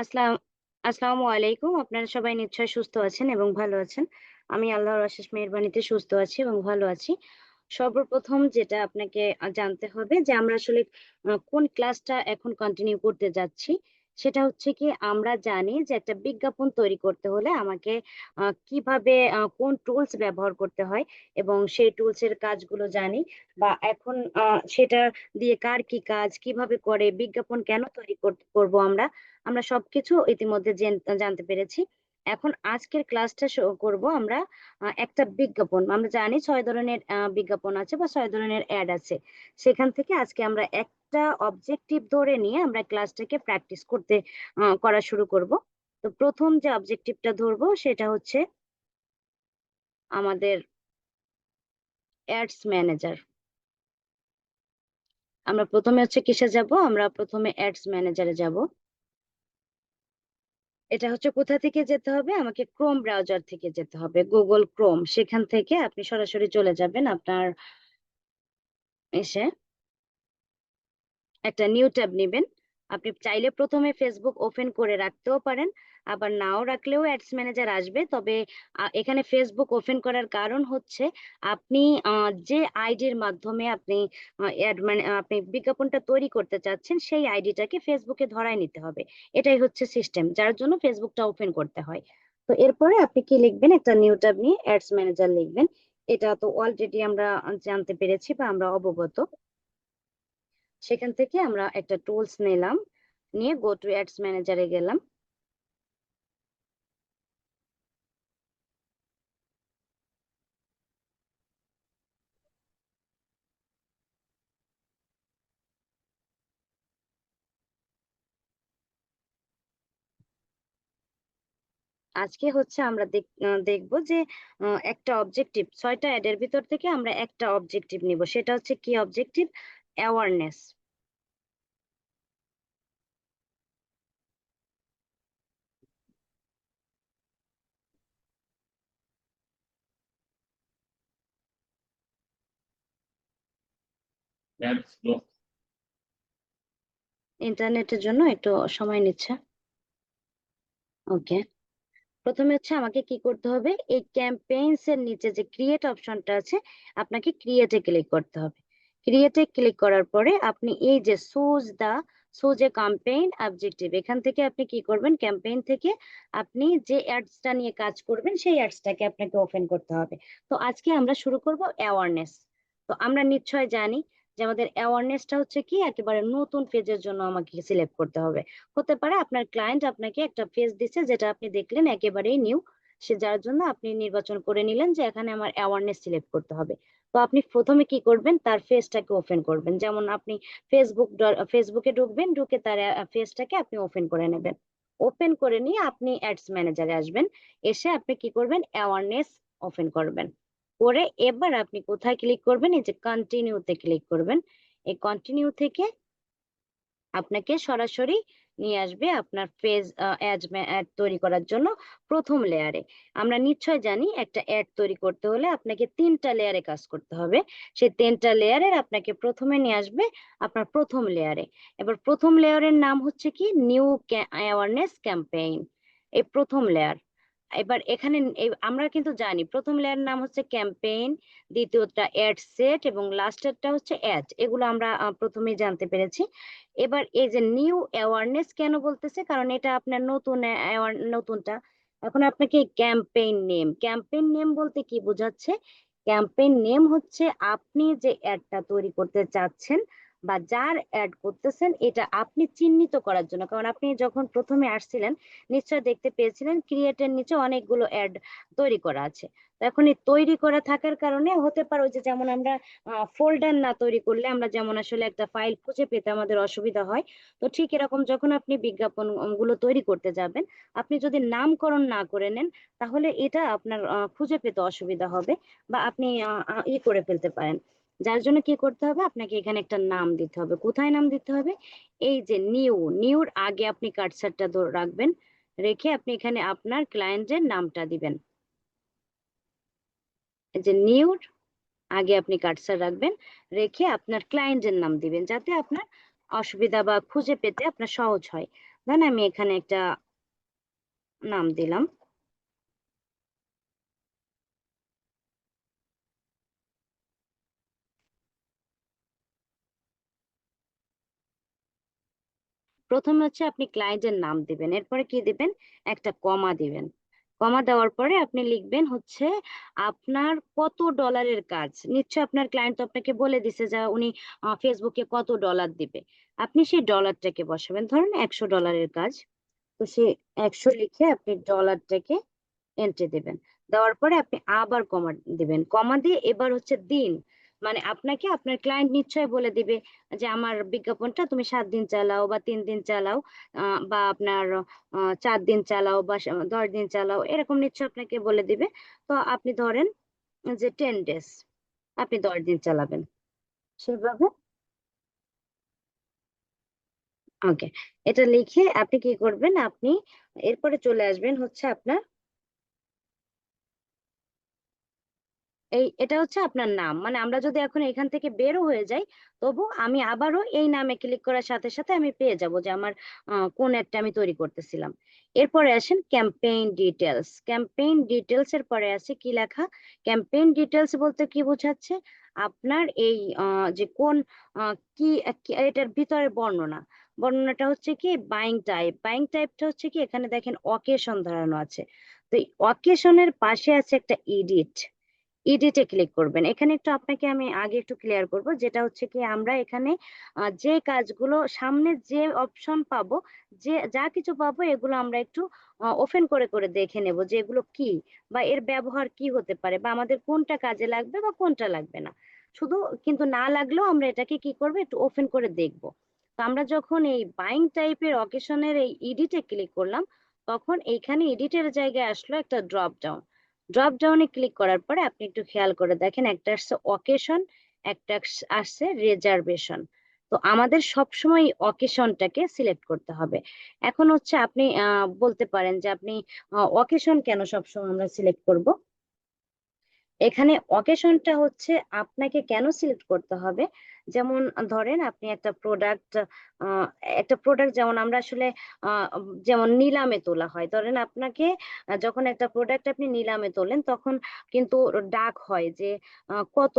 আসসালাম, আসসালামু আলাইকুম। আপনারা সবাই নিশ্চয় সুস্থ আছেন এবং ভালো আছেন। আমি আল্লাহর অশেষ মেহরবানিতে সুস্থ আছি এবং ভালো আছি। সর্বপ্রথম যেটা আপনাকে জানতে হবে যে আমরা আসলে কোন ক্লাসটা এখন কন্টিনিউ করতে যাচ্ছি। সেটা হচ্ছে কি, আমরা জানি যে একটা বিজ্ঞাপন তৈরি করতে হলে আমাকে কীভাবে কোন টুলস ব্যবহার করতে হয় এবং সেই টুলসের কাজগুলো জানি বা এখন সেটা দিয়ে কার কি কাজ, কীভাবে করে, বিজ্ঞাপন কেন তৈরি কর- করব আমরা? আমরা সবকিছু ইতিমধ্যে জানতে পেরেছি। এখন আজকের ক্লাসটা করব আমরা একটা বিজ্ঞাপন। আমরা জানি ছয় ধরনের বিজ্ঞাপন আছে বা ছয় ধরনের অ্যাড আছে। সেখান থেকে আজকে আমরা একটা অবজেক্টিভ ধরে নিয়ে আমরা ক্লাসটাকে প্র্যাকটিস করতে করা শুরু করব। তো প্রথম যে অবজেক্টিভটা ধরবো সেটা হচ্ছে আমাদের অ্যাডস ম্যানেজার আমরা প্রথমে হচ্ছে কিসে যাব? আমরা প্রথমে অ্যাডস ম্যানেজারে যাব। এটা হচ্ছে কোথা থেকে যেতে হবে? আমাকে ক্রোম ব্রাউজার থেকে যেতে হবে। গুগল ক্রোম সেখান থেকে আপনি সরাসরি চলে যাবেন আপনার এসে। একটা নিউ ট্যাব নেবেন। আপনি চাইলে প্রথমে ফেসবুক ওপেন করে রাখতেও পারেন। আবার নাও রাখলেও অ্যাডস ম্যানেজার আসবে। তবে এখানে ফেসবুক ওপেন করার কারণ হচ্ছে, আপনি যে আইডির মাধ্যমে আপনি অ্যাড মানে আপনি বিজ্ঞাপনটা তৈরি করতে চাচ্ছেন, সেই আইডিটাকে ফেসবুকে ধরায় নিতে হবে। এটাই হচ্ছে সিস্টেম যার জন্য ফেসবুকটা ওপেন করতে হয়। তো এরপরে আপনি কি লিখবেন? একটা নিউ ট্যাব নিয়ে অ্যাডস ম্যানেজার লিখবেন। এটা তো অলরেডি আমরা জানতে পেরেছি বা আমরা অবগত। সেখান থেকে আমরা একটা টুলস নিলাম, নিয়ে গো টু অ্যাডস ম্যানেজারে গেলাম। আজকে হচ্ছে আমরা দেখব যে একটা অবজেক্টিভ ছয়টা অ্যাডের ভিতর থেকে আমরা একটা অবজেক্টিভ নিব। সেটা হচ্ছে কি অবজেক্টিভ অ্যাওয়ারনেস ইন্টারনেটের জন্য একটু সময় নিচ্ছে। ওকে প্রথমে হচ্ছে আমাকে কি করতে হবে? এই ক্যাম্পেইনস এর নিচে যে ক্রিয়েট অপশনটা আছে, আপনাকে ক্রিয়েটে ক্লিক করতে হবে। ক্রিয়েটে ক্লিক করার পরে আপনি এই যে choose the choose a campaign objective এখান থেকে আপনি কি করবেন? ক্যাম্পেইন থেকে আপনি যে অ্যাডসটা নিয়ে কাজ করবেন, সেই অ্যাডসটাকে আপনাকে ওপেন করতে হবে। তো আজকে আমরা শুরু করব অ্যাওয়ারনেস তো আমরা নিশ্চয় জানি যে আমাদের অ্যাওয়ারনেসটা হচ্ছে কি? একেবারে নতুন পেজের জন্য আমাকে সিলেক্ট করতে হবে। হতে পারে আপনার ক্লায়েন্ট আপনাকে একটা পেজ দিচ্ছে যেটা আপনি দেখলেন একেবারেই নিউ সে যার জন্য আপনি নির্বাচন করে নিলেন যে এখানে আমার অ্যাওয়ারনেস সিলেক্ট করতে হবে। তো আপনি প্রথমে কি করবেন? তার ফেসটাকে ওপেন করবেন। যেমন আপনি ফেসবুক ফেসবুকে ঢুকবেন, ঢুকে তার ফেসটাকে আপনি ওপেন করে নেবেন। ওপেন করে নিয়ে আপনি অ্যাডস ম্যানেজারে আসবেন। এসে আপনি কি করবেন? অ্যাওয়ারনেস ওপেন করবেন। করে এবার আপনি কোথায় ক্লিক করবেন? এই যে কন্টিনিউতে ক্লিক করবেন। এই কন্টিনিউ থেকে আপনাকে সরাসরি নিয়ে আসবে আপনার ফেজ অ্যাড তৈরি করার জন্য প্রথম লেয়ারে আমরা নিশ্চয় জানি একটা অ্যাড তৈরি করতে হলে আপনাকে তিনটা লেয়ারে কাজ করতে হবে। সেই তিনটা লেয়ারের আপনাকে প্রথমে নিয়ে আসবে আপনার প্রথম লেয়ারে এবার প্রথম লেয়ারের নাম হচ্ছে কি? নিউ অ্যাওয়ারনেস ক্যাম্পেইন এই প্রথম লেয়ার এবার এখানে আমরা কিন্তু জানি প্রথম লেয়ার নাম হচ্ছে ক্যাম্পেইন দ্বিতীয়টা অ্যাড সেট এবং লাস্টেরটা হচ্ছে অ্যাড এগুলো আমরা প্রথমেই জানতে পেরেছি। এবার এই যে নিউ অ্যাওয়ারনেস কেন বলতেছে? কারণ এটা আপনার নতুন নতুনটা। এখন আপনাকে ক্যাম্পেইন নেম ক্যাম্পেইন নেম বলতে কি বোঝাচ্ছে? ক্যাম্পেইন নেম হচ্ছে আপনি যে অ্যাডটা তৈরি করতে চাচ্ছেন বা যার অ্যাড করতেছেন, এটা আপনি চিহ্নিত করার জন্য। কারণ আপনি যখন প্রথমে আসছিলেন, নিশ্চয় দেখতে পেয়েছিলেন ক্রিয়েটের নিচে অনেকগুলো অ্যাড তৈরি করা আছে। এখন এই তৈরি করা থাকার কারণে হতে পারে যে যেমন আমরা ফোল্ডার না তৈরি করলে আমরা যেমন আসলে একটা ফাইল খুঁজে পেতে আমাদের অসুবিধা হয়, তো ঠিক এরকম যখন আপনি বিজ্ঞাপনগুলো তৈরি করতে যাবেন, আপনি যদি নামকরণ না করে নেন, তাহলে এটা আপনার খুঁজে পেতে অসুবিধা হবে বা আপনি ই করে ফেলতে পারেন। যার জন্য কি করতে হবে? আপনাকে এখানে একটা নাম দিতে হবে। কোথায় নাম দিতে হবে? এই যে নিউ, নিউর আগে আপনি কার্সারটা রাখবেন। রেখে আপনি এখানে আপনার ক্লায়েন্টের নামটা দিবেন। যে নিউর আগে আপনি কার্সার রাখবেন। রেখে আপনার ক্লায়েন্টের নাম দিবেন যাতে আপনার অসুবিধা বা খুঁজে পেতে আপনার সহজ হয়। দেন আমি এখানে একটা নাম দিলাম। প্রথমে হচ্ছে আপনি ক্লায়েন্টের নাম দিবেন, এরপরে কি দিবেন? একটা কমা দিবেন। কমা দেওয়ার পরে আপনি লিখবেন হচ্ছে, আপনার কত ডলারের কাজ? নিশ্চয় আপনার ক্লায়েন্ট তো আপনাকে বলে দিছে যে উনি ফেসবুকে কত ডলার দিবে। আপনি সেই ডলারটাকে বসাবেন। ধরুন একশো ডলারের কাজ। তো সে একশো লিখে আপনি ডলারটাকে এন্ট্রি দেবেন। দেওয়ার পরে আপনি আবার কমা দিবেন। কমা দিয়ে এবার হচ্ছে দিন। মানে আপনাকে আপনার ক্লায়েন্ট নিশ্চয় বলে দিবে যে, আমার বিজ্ঞাপনটা তুমি সাত দিন চালাও বা তিন দিন চালাও বা আপনার চার দিন চালাও বা দশ দিন চালাও। এরকম নিশ্চয় আপনাকে বলে দিবে। তো আপনি ধরেন যে টেন ডেজ আপনি দশ দিন চালাবেন। সেভাবে ওকে এটা লিখে আপনি কি করবেন? আপনি এরপরে চলে আসবেন হচ্ছে আপনার এই, এটা হচ্ছে আপনার নাম। মানে আমরা যদি এখন এখান থেকে বেরো হয়ে যাই, তবু আমি আবারও এই নামে ক্লিক করার সাথে সাথে আমি পেয়ে যাব যে আমার কোন একটা আমি তৈরি করতেছিলাম। এরপরে আসেন ক্যাম্পেইন ডিটেলস ক্যাম্পেইন ডিটেলস এর পরে আছে কি লেখা? ক্যাম্পেইন ডিটেলস বলতে কি বোঝাচ্ছে? আপনার এই যে কোন কি এটার ভিতরে বর্ণনা। বর্ণনাটা হচ্ছে কি বাইং টাইপ বাইং টাইপটা হচ্ছে কি এখানে দেখেন অকেশন ধরানো আছে। তো অকেশনের পাশে আছে একটা ইডিট ইডিটে ক্লিক করবেন। এখানে একটু আপনাকে আমি আগে একটু ক্লিয়ার করব, যেটা হচ্ছে কি আমরা এখানে যে কাজগুলো সামনে যে অপশন পাবো, যে, যা কিছু পাবো এগুলো আমরা একটু ওপেন করে করে দেখে নেব যে এগুলো কি বা এর ব্যবহার কি হতে পারে বা আমাদের কোনটা কাজে লাগবে বা কোনটা লাগবে না। শুধু কিন্তু না লাগলেও আমরা এটাকে কি করব, একটু ওপেন করে দেখব। তো আমরা যখন এই বাইং টাইপের অকেশনের এই ইডিটে ক্লিক করলাম, তখন এইখানে এডিটের জায়গায় আসলো একটা ড্রপ ডাউন ড্রপ ডাউনে ক্লিক করার পরে আপনি একটু খেয়াল করে দেখেন, একটা আসছে অকেশন একটা আসছে রিজার্ভেশন তো আমাদের সবসময় অকেশনটাকে সিলেক্ট করতে হবে। এখন হচ্ছে আপনি বলতে পারেন যে আপনি অকেশন কেন সবসময় আমরা সিলেক্ট করব? এখানে অকেশনটা হচ্ছে আপনাকে কেন সিলেক্ট করতে হবে? যেমন ধরেন আপনি একটা প্রোডাক্ট একটা প্রোডাক্ট যেমন আমরা আসলে যেমন নিলামে তোলা হয়। ধরেন আপনাকে যখন একটা প্রোডাক্ট আপনি নিলামে তোলেন, তখন কিন্তু ডাক হয় যে কত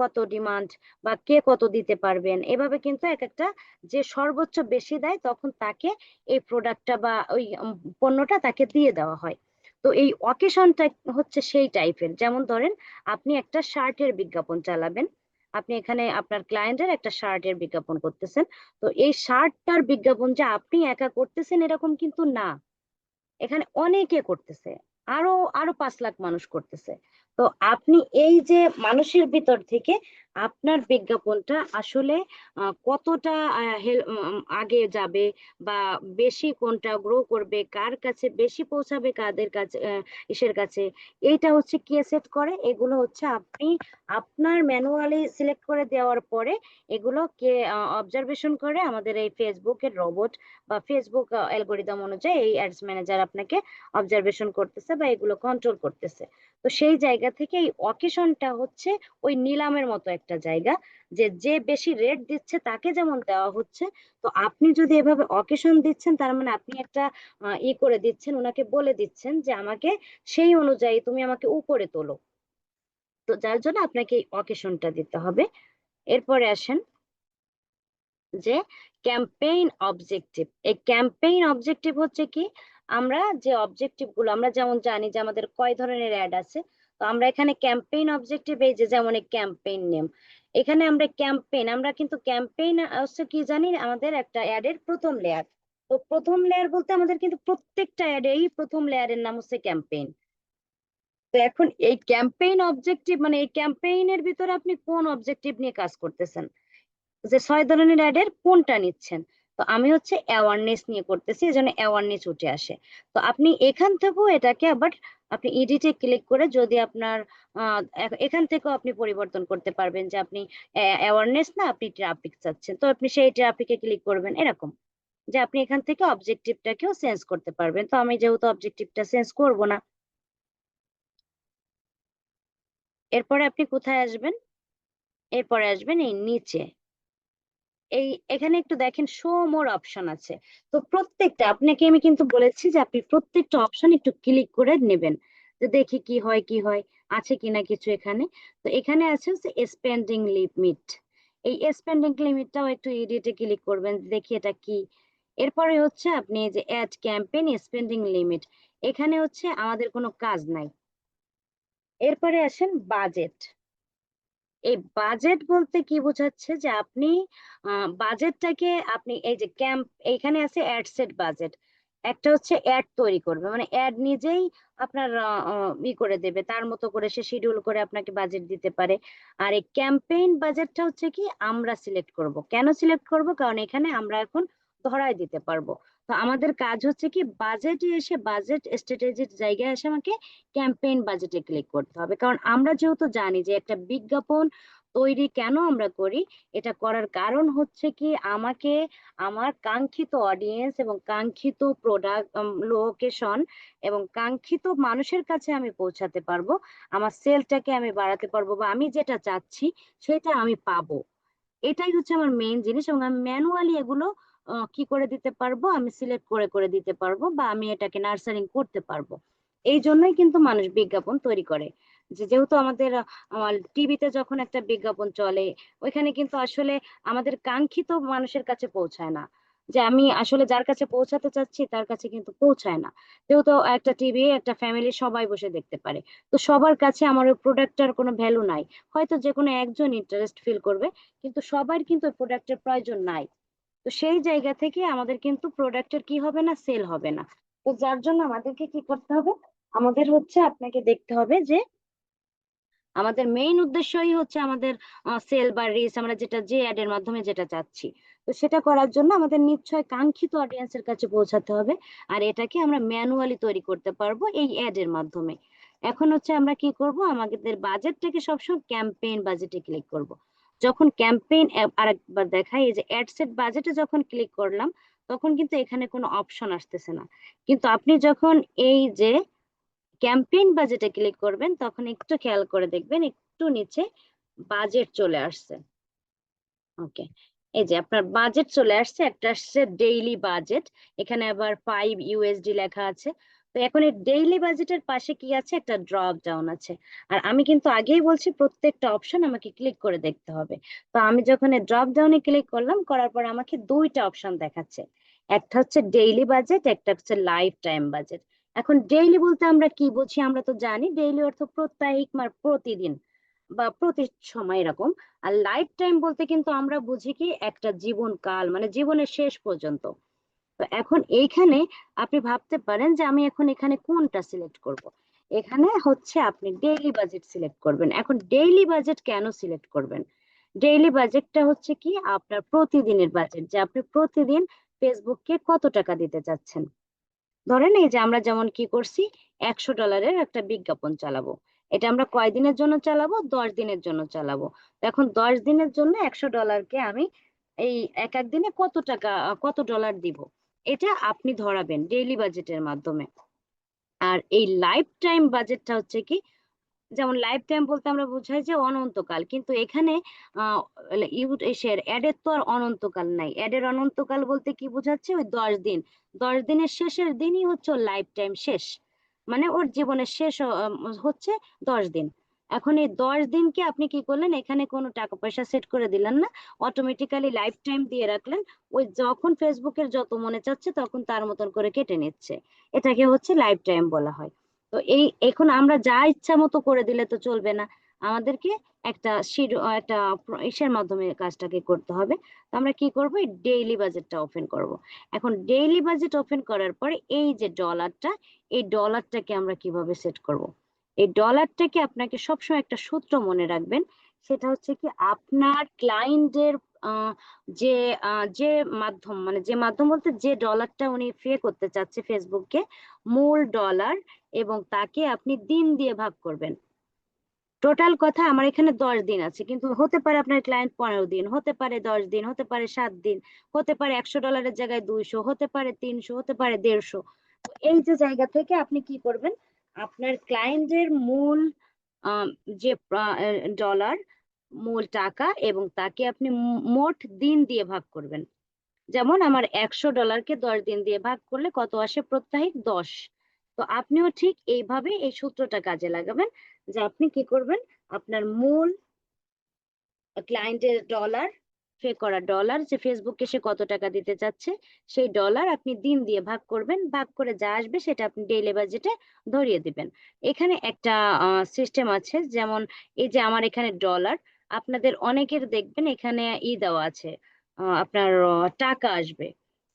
কত ডিমান্ড বা কে কত দিতে পারবেন? এভাবে কিন্তু এক একটা যে সর্বোচ্চ বেশি দেয়, তখন তাকে এই প্রোডাক্টটা বা ওই পণ্যটা তাকে দিয়ে দেওয়া হয়। তো এই অকেশনটা হচ্ছে সেই টাইপের যেমন ধরেন, আপনি একটা শার্টের বিজ্ঞাপন চালাবেন। আপনি এখানে আপনার ক্লায়েন্টের একটা শার্টের বিজ্ঞাপন করতেছেন। তো এই শার্টটার বিজ্ঞাপন যে আপনি একা করতেছেন এরকম কিন্তু না। এখানে অনেকে করতেছে। আরও আরও পাঁচ লাখ মানুষ করতেছে। তো আপনি এই যে মানুষের ভিতর থেকে আপনার বিজ্ঞাপনটা আসলে কতটা আগে যাবে বা বেশি কোনটা গ্রো করবে, কার কাছে বেশি পৌঁছাবে, কাদের কাছে ইসের কাছে, এইটা হচ্ছে কে সেট করে? এগুলো হচ্ছে আপনি আপনার ম্যানুয়ালি সিলেক্ট করে দেওয়ার পরে এগুলো কে অবজারভেশন করে? আমাদের এই ফেসবুকের রোবট বা ফেসবুক অ্যালগোরিদম অনুযায়ী এই অ্যাডস ম্যানেজার আপনাকে অবজারভেশন করতেছে বা এগুলো কন্ট্রোল করতেছে। তো সেই জায়গা থেকে এই অকেশনটা হচ্ছে ওই নিলামের মতো একটা জায়গা যে যে বেশি রেট দিচ্ছে তাকে যেমন দেওয়া হচ্ছে। তো আপনি যদি এভাবে অকেশন দিচ্ছেন, তার মানে আপনি একটা ই করে দিচ্ছেন ওনাকে বলে দিচ্ছেন যে, আমাকে সেই অনুযায়ী তুমি আমাকে উপরে তোলো। তো যার জন্য আপনাকে এই অকেশনটা দিতে হবে। এরপরে আসেন যে ক্যাম্পেইন অবজেক্টিভ এই ক্যাম্পেইন অবজেক্টিভ হচ্ছে কি? আমরা যে অবজেক্টিভগুলো, আমরা যেমন জানি যে, আমাদের কয় ধরনের অ্যাড আছে? তো আমরা এখানে ক্যাম্পেইন অবজেক্টিভ এই যে যেমন ক্যাম্পেইন নেম এখানে আমরা ক্যাম্পেইন আমরা কিন্তু ক্যাম্পেইন হচ্ছে কি জানি আমাদের একটা অ্যাডের প্রথম লেয়ার তো প্রথম লেয়ার বলতে আমাদের কিন্তু প্রত্যেকটা অ্যাডেই প্রথম লেয়ারের নাম হচ্ছে ক্যাম্পেইন তো এখন এই ক্যাম্পেইন অবজেক্টিভ মানে এই ক্যাম্পেইনের ভিতরে আপনি কোন অবজেক্টিভ নিয়ে কাজ করতেছেন? যে ছয় ধরনের অ্যাডের কোনটা নিচ্ছেন? তো আমি হচ্ছে অ্যাওয়ারনেস নিয়ে করতেছি এই জন্য অ্যাওয়ারনেস উঠে আসে। তো আপনি এখান থেকেও এটাকে আবার আপনি এডিটে ক্লিক করে যদি আপনার এখান থেকেও আপনি পরিবর্তন করতে পারবেন যে আপনি অ্যাওয়ারনেস না আপনি ট্রাফিক চাচ্ছেন। তো আপনি সেই ট্রাফিকে ক্লিক করবেন এরকম। যে আপনি এখান থেকে অবজেক্টিভটাকেও চেঞ্জ করতে পারবেন। তো আমি যেহেতু অবজেক্টিভটা চেঞ্জ করব না। এরপরে আপনি কোথায় আসবেন? এরপরে আসবেন এই নিচে। এই, এখানে একটু দেখেন শো মোর অপশন আছে। তো প্রত্যেকটা, আপনাকে আমি কিন্তু বলেছি যে আপনি প্রত্যেকটা অপশন একটু ক্লিক করে নেবেন। যে দেখি কি হয় কি হয়, আছে কিনা কিছু এখানে। তো এখানে আছে হচ্ছে স্পেন্ডিং লিমিট এই স্পেন্ডিং লিমিটটাও একটু এডিটে ক্লিক করবেন, দেখি এটা কি। এরপরে হচ্ছে আপনি যে অ্যাড ক্যাম্পেইন স্পেন্ডিং লিমিট এখানে হচ্ছে আমাদের কোনো কাজ নাই। এরপরে আসেন বাজেট এই বাজেট বলতে কি বোঝাচ্ছে যে আপনি বাজেটটাকে আপনি এই যে ক্যাম্প, এইখানে আছে অ্যাড সেট বাজেট। একটা হচ্ছে অ্যাড তৈরি করবে মানে অ্যাড নিজেই আপনার ই করে দেবে, তার মতো করে সে শিডিউল করে আপনাকে বাজেট দিতে পারে। আর এই ক্যাম্পেইন বাজেটটা হচ্ছে কি, আমরা সিলেক্ট করব। কেন সিলেক্ট করব? কারণ এখানে আমরা এখন ধরায় দিতে পারব। তো আমাদের কাজ হচ্ছে কি বাজেটে এসে বাজেট স্ট্র্যাটেজির জায়গায় এসে আমাকে ক্যাম্পেইন বাজেটে ক্লিক করতে হবে। কারণ আমরা যেহেতু জানি যে একটা বিজ্ঞাপন তৈরি কেন আমরা করি, এটা করার কারণ হচ্ছে কি, আমাকে আমার কাঙ্ক্ষিত অডিয়েন্স এবং কাঙ্ক্ষিত প্রোডাক্ট লোকেশন এবং কাঙ্ক্ষিত মানুষের কাছে আমি পৌঁছাতে পারব, আমার সেলটাকে আমি বাড়াতে পারব বা আমি যেটা চাচ্ছি, সেটা আমি পাবো। এটাই হচ্ছে আমার মেইন জিনিস এবং আমি ম্যানুয়ালি এগুলো কি করে দিতে পারব? আমি সিলেক্ট করে করে দিতে পারব বা আমি এটাকে নার্সারিং করতে পারব। এই জন্যই কিন্তু মানুষ বিজ্ঞাপন তৈরি করে। যে যেহেতু আমাদের টিভিতে যখন একটা বিজ্ঞাপন চলে, ওইখানে কিন্তু আসলে আমাদের কাঙ্ক্ষিত মানুষের কাছে পৌঁছায় না। যে আমি আসলে যার কাছে পৌঁছাতে চাচ্ছি, তার কাছে কিন্তু পৌঁছায় না। যেহেতু একটা টিভি একটা ফ্যামিলি সবাই বসে দেখতে পারে। তো সবার কাছে আমার ওই প্রোডাক্টটার কোনো ভ্যালু নাই। হয়তো যে কোনো একজন ইন্টারেস্ট ফিল করবে, কিন্তু সবার কিন্তু ওই প্রোডাক্টের প্রয়োজন নাই। তো সেই জায়গা থেকে আমাদের কিন্তু প্রোডাক্টের কি হবে না সেল হবে না। তো যার জন্য আমাদেরকে কি করতে হবে? আমাদের হচ্ছে আপনাকে দেখতে হবে যে আমাদের মেইন উদ্দেশ্যই হচ্ছে আমাদের সেল বা রিচ আমরা যেটা, যে অ্যাড এর মাধ্যমে যেটা চাচ্ছি। তো সেটা করার জন্য আমাদের নিশ্চয় কাঙ্ক্ষিত অডিয়েন্সের কাছে পৌঁছাতে হবে আর এটাকে আমরা ম্যানুয়ালি তৈরি করতে পারব এই অ্যাড এর মাধ্যমে। এখন হচ্ছে আমরা কি করব? আমাদের বাজেটটাকে সবসময় ক্যাম্পেইন বাজেটে ক্লিক করব। যখন ক্যাম্পেইন আরেকবার দেখাই, এই যে অ্যাড সেট বাজেটে যখন ক্লিক করলাম, তখন কিন্তু এখানে কোনো অপশন আসতেছে না। কিন্তু আপনি যখন এই যে ক্যাম্পেইন বাজেটে ক্লিক করবেন, তখন একটু খেয়াল করে দেখবেন, একটু নিচে বাজেট চলে আসছে। ওকে এই যে আপনার বাজেট চলে আসছে, একটা আসছে ডেইলি বাজেট এখানে আবার ফাইভ ইউএসডি লেখা আছে। তো এখন এই ডেইলি বাজেটের পাশে কি আছে? একটা ড্রপ ডাউন আছে। আর আমি কিন্তু আগেই বলছি প্রত্যেকটা অপশন আমাকে ক্লিক করে দেখতে হবে। তো আমি যখন এই ড্রপ ডাউনে ক্লিক করলাম, করার পর আমাকে দুইটা অপশন দেখাচ্ছে। একটা হচ্ছে ডেইলি বাজেট একটা হচ্ছে লাইফ টাইম বাজেট এখন ডেইলি বলতে আমরা কি বুঝি? আমরা তো জানি ডেইলি অর্থ প্রত্যাহিক মানে প্রতিদিন বা প্রতি সময় এরকম। আর লাইফ টাইম বলতে কিন্তু আমরা বুঝি কি? একটা জীবন কাল মানে জীবনের শেষ পর্যন্ত। তো এখন এইখানে আপনি ভাবতে পারেন যে আমি এখন এখানে কোনটা সিলেক্ট করব। এখানে হচ্ছে আপনি ডেইলি বাজেট সিলেক্ট করবেন। এখন ডেইলি বাজেট কেন সিলেক্ট করবেন? ডেইলি বাজেটটা হচ্ছে কি? আপনার প্রতিদিনের বাজেট যে আপনি প্রতিদিন ফেসবুককে কত টাকা দিতে চাচ্ছেন? ধরেন এই যে আমরা যেমন কি করছি? একশো ডলারের একটা বিজ্ঞাপন চালাবো। এটা আমরা কয় দিনের জন্য চালাবো? দশ দিনের জন্য চালাবো। এখন দশ দিনের জন্য একশো ডলারকে আমি এই এক এক দিনে কত টাকা, কত ডলার দিব? এটা আপনি ধরাবেন ডেইলি বাজেটের মাধ্যমে। আর এই লাইফ টাইম বাজেটটা হচ্ছে কি, যেমন লাইফ টাইম বলতে আমরা বোঝাই যে অনন্তকাল, কিন্তু এখানে অ্যাডের তো আর অনন্তকাল নাই। অ্যাডের অনন্তকাল বলতে কি বোঝাচ্ছে? ওই দশ দিন। দশ দিনের শেষের দিনই হচ্ছে লাইফ টাইম শেষ। মানে ওর জীবনের শেষ হচ্ছে দশ দিন। এখন এই দশ দিনকে আপনি কি করলেন? এখানে কোনো টাকা পয়সা সেট করে দিলেন না। অটোমেটিক্যালি লাইফ টাইম দিয়ে রাখলেন। ওই যখন ফেসবুকের যত মনে চাচ্ছে তখন তার মতন করে কেটে নিচ্ছে। এটাকে হচ্ছে লাইফ টাইম বলা হয়। তো এই, এখন আমরা যা ইচ্ছা মতো করে দিলে তো চলবে না। আমাদেরকে একটা একটা ইসের মাধ্যমে কাজটাকে করতে হবে। তো আমরা কি করব? এই ডেইলি বাজেটটা ওপেন করব। এখন ডেইলি বাজেট ওপেন করার পরে এই যে ডলারটা এই ডলারটাকে আমরা কীভাবে সেট করব? এই ডলারটাকে আপনাকে সবসময় একটা সূত্র মনে রাখবেন, সেটা হচ্ছে কি আপনার ক্লায়েন্টের যে যে মাধ্যম মানে যে মাধ্যম বলতে যে ডলারটা উনি পে করতে চাচ্ছে ফেসবুককে মূল ডলার এবং তাকে আপনি দিন দিয়ে ভাগ করবেন। টোটাল কথা আমার এখানে দশ দিন আছে, কিন্তু হতে পারে আপনার ক্লায়েন্ট পনেরো দিন, হতে পারে দশ দিন, হতে পারে সাত দিন, হতে পারে একশো ডলারের জায়গায় দুইশো, হতে পারে তিনশো, হতে পারে দেড়শো। এই যে জায়গা থেকে আপনি কি করবেন? আপনার ক্লায়েন্টের মূল যে ডলার মূল টাকা এবং তাকে আপনি মোট দিন দিয়ে ভাগ করবেন। যেমন আমার একশো ডলারকে দশ দিন দিয়ে ভাগ করলে কত আসে প্রত্যাহিক দশ। তো আপনিও ঠিক এইভাবে এই সূত্রটা কাজে লাগাবেন যে আপনি কি করবেন, আপনার মূল ক্লায়েন্টের ডলার পে করা ডলার যে ফেসবুকে সে কত টাকা দিতে চাচ্ছে, সেই ডলার আপনি দিন দিয়ে ভাগ করবেন, ভাগ করে যা আসবে সেটা আপনি ডেইলি বাজেটে ধরিয়ে দিবেন। এখানে একটা সিস্টেম আছে, যেমন এই যে আমার এখানে ডলার আপনাদের অনেকের দেখবেন এখানে ই দেওয়া আছে আপনার টাকা আসবে।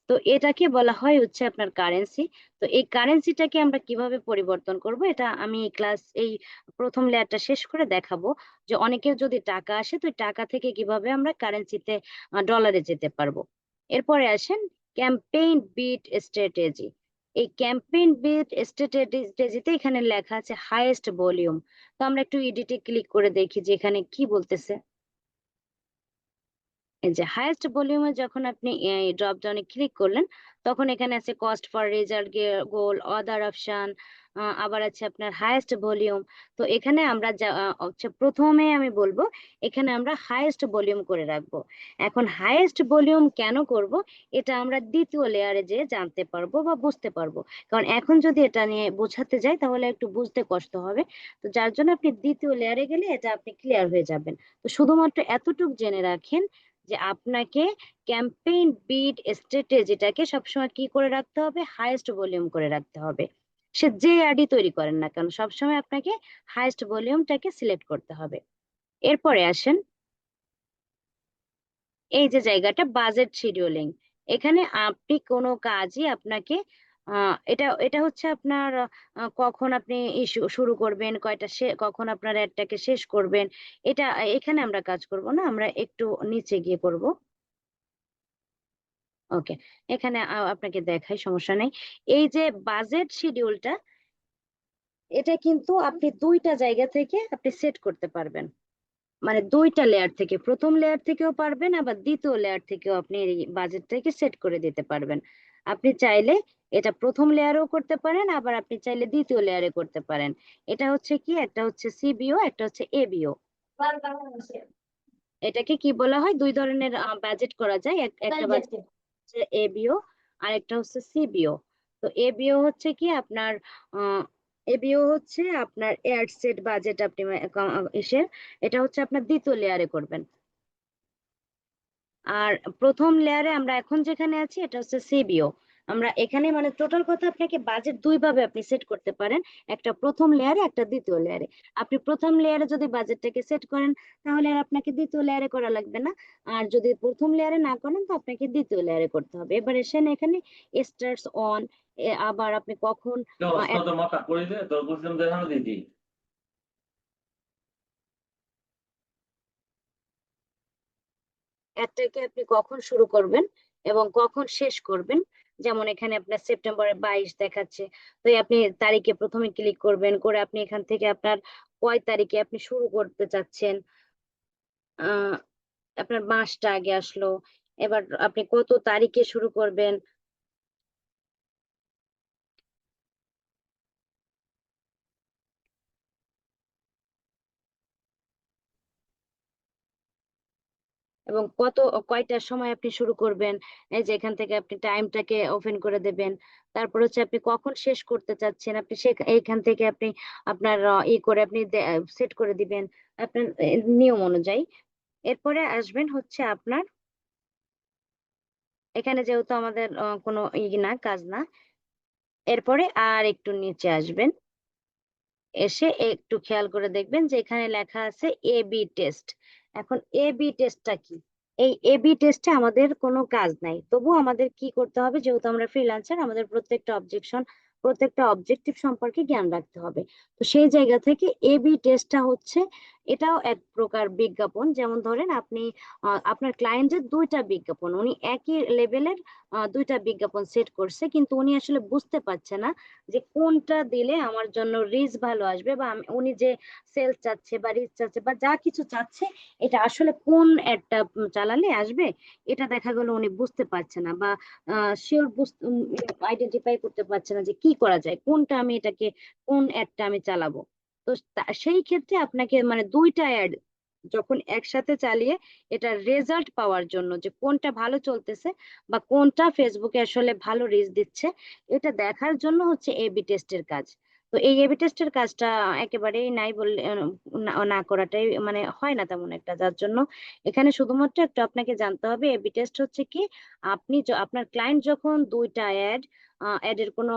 তো এটাকে বলা হয় হচ্ছে আপনার কারেন্সি তো এই কারেন্সিটাকে আমরা কীভাবে পরিবর্তন করব, এটা আমি ক্লাস এই প্রথম লেয়ারটা শেষ করে দেখাবো। যে অনেকের যদি টাকা আসে, তো টাকা থেকে কীভাবে আমরা কারেন্সিতে ডলারে যেতে পারব। এরপরে আসেন ক্যাম্পেইন বিট স্ট্র্যাটেজি এই ক্যাম্পেইন বিট স্ট্র্যাটেজিতে এখানে লেখা আছে হাইয়েস্ট ভলিউম তো আমরা একটু এডিটে ক্লিক করে দেখি যে এখানে কি বলতেছে। এই যে হাইয়েস্ট ভলিউমে যখন আপনি ড্রপ ডাউনে ক্লিক করলেন, তখন এখানে আছে cost for result goal other option আবার আছে আপনার হাইয়েস্ট ভলিউম তো এখানে আমরা প্রথমে আমি বলব, এখানে আমরা হাইয়েস্ট ভলিউম করে রাখব। এখন হাইয়েস্ট ভলিউম কেন করব? এটা আমরা দ্বিতীয় লেয়ারে যে জানতে পারব বা বুঝতে পারব। কারণ এখন যদি এটা নিয়ে বোঝাতে যাই, তাহলে একটু বুঝতে কষ্ট হবে। তো যার জন্য আপনি দ্বিতীয় লেয়ারে গেলে এটা আপনি ক্লিয়ার হয়ে যাবেন। তো শুধুমাত্র এতটুকু জেনে রাখেন যে আপনাকে ক্যাম্পেইন বিট স্ট্র্যাটেজিটাকে সবসময় কি করে রাখতে হবে? হাইয়েস্ট ভলিউম করে রাখতে হবে। সে যে অ্যাডই তৈরি করেন না কেন, সবসময় আপনাকে হাইয়েস্ট ভলিউমটাকে সিলেক্ট করতে হবে। এরপরে আসেন, এই যে জায়গাটা বাজেট শিডিউলিং এখানে আপনি কোনো কাজই আপনাকে এটা এটা হচ্ছে আপনার কখন আপনি শুরু করবেন, কয়টা কখন আপনার অ্যাডটাকে শেষ করবেন, এটা, এখানে আমরা কাজ করব না, আমরা একটু নিচে গিয়ে করব। ওকে, এখানে আপনাকে দেখাই, সমস্যা নেই। এই যে বাজেট শিডিউলটা, এটা কিন্তু আপনি দুইটা জায়গা থেকে আপনি সেট করতে পারবেন। মানে দুইটা লেয়ার থেকে, প্রথম লেয়ার থেকেও পারবেন, আবার দ্বিতীয় লেয়ার থেকেও আপনি বাজেটটাকে সেট করে দিতে পারবেন। আপনি চাইলে এটা প্রথম লেয়ারেও করতে পারেন আবার আপনি চাইলে দ্বিতীয় লেয়ারে করতে পারেন। এটা হচ্ছে কি? একটা হচ্ছে সিবিও একটা হচ্ছে এবিও এটাকে কি বলা হয়? দুই ধরনের বাজেট করা যায়। একটা বাজেট এবিও আর একটা হচ্ছে সিবিও তো এবিও হচ্ছে কি? আপনার এবিও হচ্ছে আপনার এয়ার সেট বাজেট আপনি এসে এটা হচ্ছে আপনার দ্বিতীয় লেয়ারে করবেন। আর প্রথম লেয়ারে আমরা এখন যেখানে আছি এটা হচ্ছে সিবিও আমরা এখানে মানে টোটাল কথা আপনাকে বাজেট দুই ভাবে আপনি সেট করতে পারেন একটা প্রথম লেয়ারে একটা দ্বিতীয় লেয়ারে আপনি প্রথম লেয়ারে যদি বাজেটটাকে সেট করেন তাহলে আর আপনাকে দ্বিতীয় লেয়ারে করা লাগবে না। আর যদি প্রথম লেয়ারে না করেন তো আপনাকে দ্বিতীয় লেয়ারে করতে হবে। এবার এসেন এখানে স্টার্টস অন আবার আপনি কখন দিদি অ্যাডটাকে আপনি কখন শুরু করবেন এবং কখন শেষ করবেন? যেমন এখানে আপনার সেপ্টেম্বরের বাইশ দেখাচ্ছে। তো আপনি তারিখে প্রথমে ক্লিক করবেন, করে আপনি এখান থেকে আপনার কয় তারিখে আপনি শুরু করতে চাচ্ছেন? আপনার মাসটা আগে আসলো। এবার আপনি কত তারিখে শুরু করবেন? এবং কত, কয়টার সময় আপনি শুরু করবেন? এই যে এখান থেকে আপনি টাইমটাকে ওপেন করে দেবেন। তারপর হচ্ছে আপনি কখন শেষ করতে চাচ্ছেন? আপনি সে এইখান থেকে আপনি আপনার ই করে আপনি সেট করে দিবেন আপনার নিয়ম অনুযায়ী। এরপরে আসবেন হচ্ছে আপনার এখানে যেহেতু আমাদের কোনো ই না, কাজ না, এরপরে আর একটু নিচে আসবেন। এসে একটু খেয়াল করে দেখবেন যে এখানে লেখা আছে এ বি টেস্ট এখন এ বি টেস্টটা কি? এই এ বি টেস্টে আমাদের কোনো কাজ নাই। তবু আমাদের কি করতে হবে? যেহেতু আমরা ফ্রিল্যান্সার আমাদের প্রত্যেকটা অবজেকশন প্রত্যেকটা অবজেক্টিভ সম্পর্কে জ্ঞান রাখতে হবে। তো সেই জায়গা থেকে এ বি টেস্টটা হচ্ছে এটাও এক প্রকার বিজ্ঞাপন। যেমন ধরেন আপনি আপনার ক্লায়েন্টের দুইটা বিজ্ঞাপন, উনি একই লেভেলের দুইটা বিজ্ঞাপন সেট করছে, কিন্তু উনি আসলে বুঝতে পারছে না যে কোনটা দিলে আমার জন্য রিচ ভালো আসবে বা উনি যে সেলস চাচ্ছে বা রিচ চাচ্ছে বা যা কিছু চাচ্ছে, এটা আসলে কোন অ্যাডটা চালালে আসবে, এটা দেখা গেল উনি বুঝতে পারছে না বা শিওর আইডেন্টিফাই করতে পারছে না যে কি করা যায়, কোনটা আমি এটাকে, কোন অ্যাডটা আমি চালাবো। তো সেই ক্ষেত্রে আপনাকে মানে দুইটা অ্যাড যখন একসাথে চালিয়ে এটা রেজাল্ট পাওয়ার জন্য যে কোনটা ভালো চলতেছে বা কোনটা ফেসবুকে আসলে ভালো রিচ দিচ্ছে, এটা দেখার জন্য হচ্ছে এবি টেস্টের কাজ। তো এই এবি টেস্টের কাজটা একেবারেই নাই বললে না করাটাই মানে হয় না তেমন একটা। যার জন্য এখানে শুধুমাত্র একটু আপনাকে জানতে হবে এবি টেস্ট হচ্ছে কি, আপনি আপনার ক্লায়েন্ট যখন দুইটা অ্যাড অ্যাড এর কোনো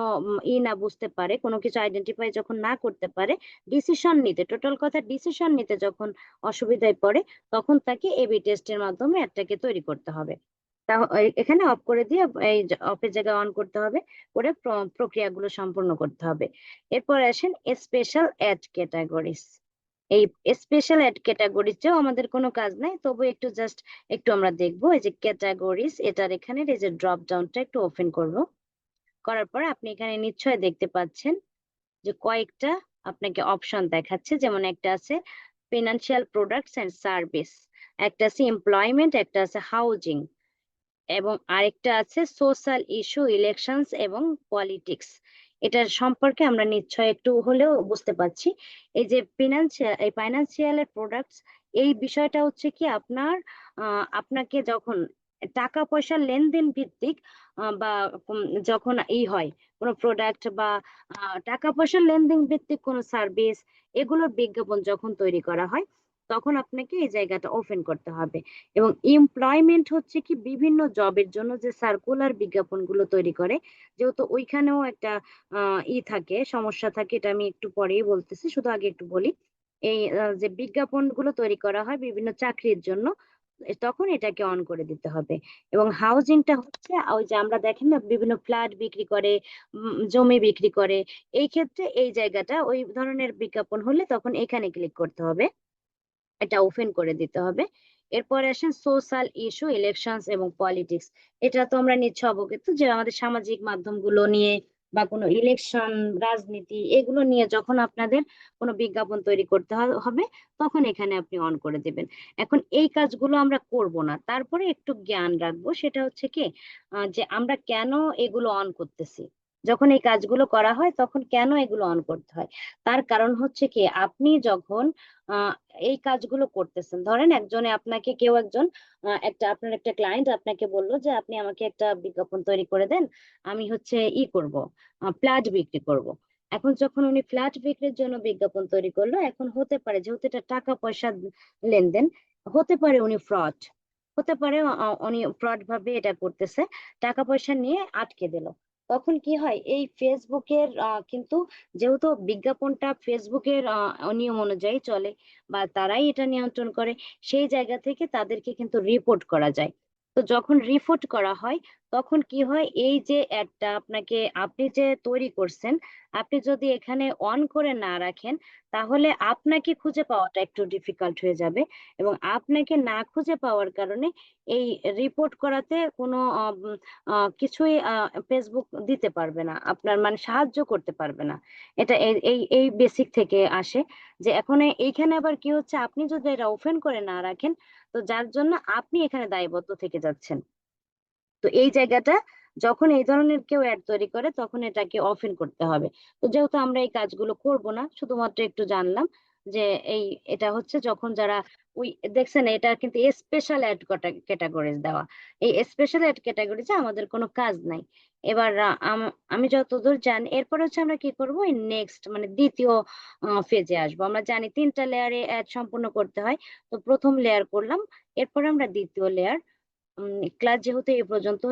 ই না বুঝতে পারে, কোনো কিছু আইডেন্টিফাই যখন না করতে পারে ডিসিশন নিতে টোটাল কথা ডিসিশন নিতে যখন অসুবিধায় পড়ে, তখন তাকে এবি টেস্টের মাধ্যমে অ্যাডটাকে তৈরি করতে হবে। তা এখানে অফ করে দিয়ে, এই অফের জায়গায় অন করতে হবে, করে প্র- প্রক্রিয়াগুলো সম্পূর্ণ করতে হবে। এরপর আসেন স্পেশাল অ্যাড ক্যাটাগরিজ এই স্পেশাল অ্যাড ক্যাটাগরিজেও আমাদের কোনো কাজ নাই, তবু একটু জাস্ট একটু আমরা দেখব, এই যে ক্যাটাগরিজ এটার এখানে এই যে ড্রপ ডাউনটা একটু ওপেন করব। করার পর আপনি এখানে নিশ্চয় দেখতে পাচ্ছেন যে কয়েকটা আপনাকে অপশন দেখাচ্ছে, যেমন একটা আছে ফিনান্সিয়াল প্রোডাক্টস এন্ড সার্ভিস একটা আছে এমপ্লয়মেন্ট একটা আছে হাউজিং এবং আরেকটা আছে সোশ্যাল ইস্যু, ইলেকশনস এবং পলিটিক্স। এটার সম্পর্কে আমরা নিশ্চয় একটু হলেও বুঝতে পারছি। এই যে ফিনান্সিয়াল এই ফাইন্যান্সিয়ালের প্রোডাক্টস এই বিষয়টা হচ্ছে কি আপনার আপনাকে যখন টাকা পয়সার লেনদেন ভিত্তিক বা যখন ই হয়, কোনো প্রোডাক্ট বা টাকা পয়সার লেনদেন ভিত্তিক কোনো সার্ভিস এগুলোর বিজ্ঞাপন যখন তৈরি করা হয় তখন আপনাকে এই জায়গাটা ওপেন করতে হবে। এবং এমপ্লয়মেন্ট হচ্ছে কি বিভিন্ন জবের জন্য যে সার্কুলার বিজ্ঞাপনগুলো তৈরি করে, যেহেতু ওইখানেও একটা ই থাকে, সমস্যা থাকে, এটা আমি একটু পরেই বলতেছি, শুধু আগে একটু বলি। এই যে বিজ্ঞাপনগুলো তৈরি করা হয় বিভিন্ন চাকরির জন্য তখন এটাকে অন করে দিতে হবে। এবং হাউজিংটা হচ্ছে, ওই যে আমরা দেখেন না, বিভিন্ন ফ্ল্যাট বিক্রি করে জমি বিক্রি করে, এই ক্ষেত্রে এই জায়গাটা ওই ধরনের বিজ্ঞাপন হলে তখন এখানে ক্লিক করতে হবে। এটা ওপেন করে দিতে হবে। এরপরে আসেন সোশ্যাল ইস্যু ইলেকশনস এবং পলিটিক্স এটা তো আমরা নিশ্চয় অবগত যে আমাদের সামাজিক মাধ্যমগুলো নিয়ে বা কোনো ইলেকশন রাজনীতি এগুলো নিয়ে যখন আপনাদের কোনো বিজ্ঞাপন তৈরি করতে হবে, তখন এখানে আপনি অন করে দেবেন। এখন এই কাজগুলো আমরা করব না। তারপরে একটু জ্ঞান রাখব। সেটা হচ্ছে কি যে আমরা কেন এগুলো অন করতেছি? যখন এই কাজগুলো করা হয়, তখন কেন এগুলো অন করতে হয়? তার কারণ হচ্ছে কি, আপনি যখন এই কাজগুলো করতেছেন, ধরেন একজনে আপনাকে, কেউ একজন একটা, আপনার একটা ক্লায়েন্ট আপনাকে বলল যে, আপনি আমাকে একটা বিজ্ঞাপন তৈরি করে দেন, আমি হচ্ছে ই করব ফ্ল্যাট বিক্রি করব। এখন যখন উনি ফ্ল্যাট বিক্রির জন্য বিজ্ঞাপন তৈরি করল, এখন হতে পারে, যেহেতু এটা টাকা পয়সা লেনদেন, হতে পারে উনি ফ্রড হতে পারে উনি ফ্রড ভাবে এটা করতেছে টাকা পয়সা নিয়ে আটকে দিল। তখন কি হয়? এই ফেসবুকের কিন্তু যেহেতু বিজ্ঞাপনটা ফেসবুকের নিয়ম অনুযায়ী চলে বা তারাই এটা নিয়ন্ত্রণ করে, সেই জায়গা থেকে তাদেরকে কিন্তু রিপোর্ট করা যায়। তো যখন রিপোর্ট করা হয়, তখন কি হয়? এই যে অ্যাডটা আপনাকে, আপনি যে তৈরি করছেন, আপনি যদি এখানে অন করে না রাখেন, তাহলে আপনাকে খুঁজে পাওয়াটা একটু ডিফিকাল্ট হয়ে যাবে এবং আপনাকে না খুঁজে পাওয়ার কারণে এই রিপোর্ট করাতে কোনো কিছুই ফেসবুক দিতে পারবে না, আপনার মানে সাহায্য করতে পারবে না। এটা এই এই বেসিক থেকে আসে যে এখন এইখানে আবার কি হচ্ছে? আপনি যদি এটা ওপেন করে না রাখেন তো যার জন্য আপনি এখানে দায়বদ্ধ থেকে যাচ্ছেন। তো এই জায়গাটা যখন এই ধরনের কেউ অ্যাড তৈরি করে, তখন এটাকে অফেন করতে হবে। তো যেহেতু আমরা এই কাজগুলো করব না, শুধুমাত্র একটু জানলাম যে এই এটা হচ্ছে যখন যারা ওই দেখছেন এটা কিন্তু স্পেশাল অ্যাড ক্যাটাগরিজ দেওয়া। এই স্পেশাল অ্যাড ক্যাটাগরিজে আমাদের কোনো কাজ নাই। এবার আম- যতদূর জানি, এরপর হচ্ছে আমরা কি করব? এই নেক্সট মানে দ্বিতীয় ফেজে আসব। আমরা জানি তিনটা লেয়ারে অ্যাড সম্পূর্ণ করতে হয়। তো প্রথম লেয়ার করলাম। এরপর আমরা দ্বিতীয় লেয়ার ক্লাস যেহেতু এই পর্যন্ত